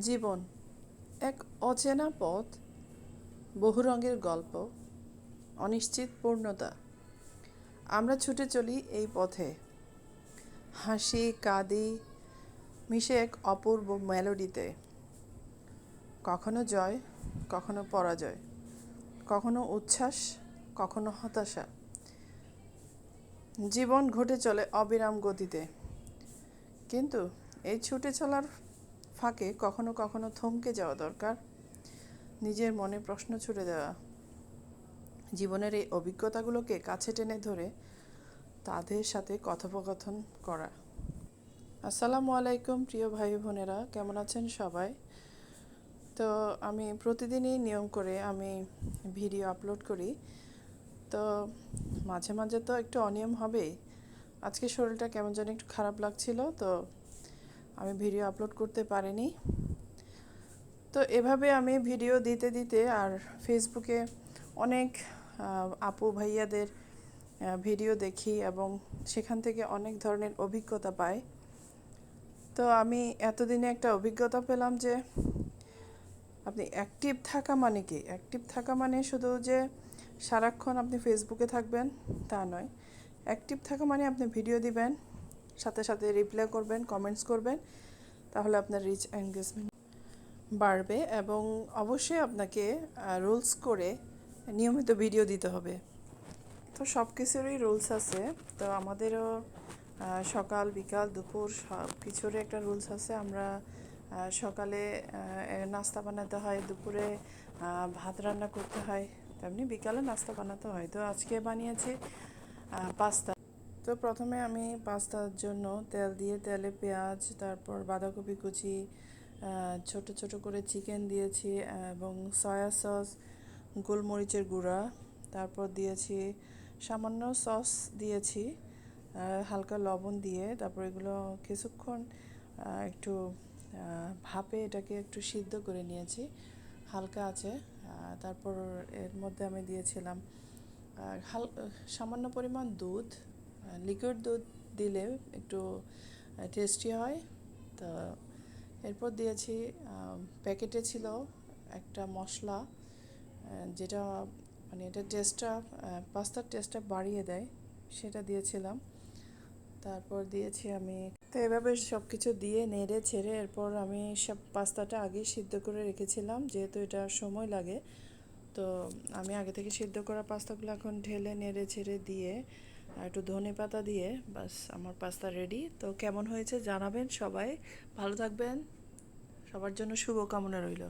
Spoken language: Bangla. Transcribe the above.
জীবন, এক অচেনা পথ, বহু রঙের গল্প, অনিশ্চিত পূর্ণতা। আমরা ছুটে চলি এই পথে। হাসি, কাঁদি, মিশে এক অপূর্ব মেলোডিতে। কখনো জয়, কখনো পরাজয়, কখনো উচ্ছ্বাস, কখনো হতাশা। জীবন ঘটে চলে অবিরাম গতিতে। কিন্তু এই ছুটে চলার ফাঁকে কখনো কখনো থমকে যাওয়া দরকার। নিজের মনে প্রশ্ন ছুড়ে দেওয়া। জীবনের এই অভিজ্ঞতাগুলোকে কাছে টেনে ধরে তাদের সাথে কথোপকথন করা। আসসালামু আলাইকুম প্রিয় ভাই বোনেরা, কেমন আছেন সবাই? তো আমি প্রতিদিনই নিয়ম করে আমি ভিডিও আপলোড করি। তো মাঝে মাঝে তো একটু অনিয়ম হবেই। আজকে শরীরটা কেমন যেন একটু খারাপ লাগছিল, তো আমি ভিডিও আপলোড করতে পারিনি। তো এভাবে আমি ভিডিও দিতে দিতে আর ফেসবুকে অনেক আপু ভাইয়াদের ভিডিও দেখি এবং সেখান থেকে অনেক ধরনের অভিজ্ঞতা পাই। তো আমি এতদিনে একটা অভিজ্ঞতা পেলাম যে, আপনি অ্যাক্টিভ থাকা মানে কি? অ্যাক্টিভ থাকা মানে শুধু যে সারাক্ষণ আপনি ফেসবুকে থাকবেন তা নয়। অ্যাক্টিভ থাকা মানে আপনি ভিডিও দিবেন সাথে সাথে রিপ্লাই করবেন কমেন্টস করবেন, তাহলে আপনার রিচ এঙ্গেজমেন্ট বাড়বে এবং অবশ্যই আপনাকে রুলস করে নিয়মিত ভিডিও দিতে হবে। তো সব কিছুরই রুলস আছে। তো আমাদেরও সকাল, বিকাল, দুপুর সব কিছুরই একটা রুলস আছে। আমরা সকালে নাস্তা বানাতে হয়, দুপুরে ভাত রান্না করতে হয়, তেমনি বিকালে নাস্তা বানাতে হয়। তো আজকে বানিয়েছি পাস্তা। তো প্রথমে আমি পাস্তার জন্য তেল দিয়ে তেলে পেঁয়াজ, তারপর বাঁধাকপি কুচি ছোট ছোট করে চিকেন দিয়েছি এবং সয়া সস, গোলমরিচের গুঁড়া, তারপর দিয়েছি সামান্য সস দিয়েছি হালকা লবণ দিয়ে, তারপর এগুলো কিছুক্ষণ একটু ভাপে এটাকে একটু সিদ্ধ করে নিয়েছি, হালকা আছে তারপর এর মধ্যে আমি দিয়েছিলাম হাল, সামান্য পরিমাণ দুধ লিকুইড দুধ দিলে একটু টেস্টি হয়। তো এরপর দিয়েছি প্যাকেটে ছিল একটা মশলা যেটা মানে এটা টেস্টটা পাস্তার টেস্টটা বাড়িয়ে দেয়, সেটা দিয়েছিলাম। তারপর দিয়েছি আমি, তো এভাবে সব কিছু দিয়ে, নেড়ে ছেড়ে এরপর আমি সব পাস্তাটা আগে সিদ্ধ করে রেখেছিলাম, যেহেতু এটা সময় লাগে। তো আমি আগে থেকে সিদ্ধ করা পাস্তাগুলো এখন ঢেলে, নেড়ে ছেড়ে দিয়ে আর একটু ধনে পাতা দিয়ে, বাস আমার পাস্তা রেডি তো কেমন হয়েছে জানাবেন সবাই। ভালো থাকবেন। সবার জন্য শুভকামনা রইল।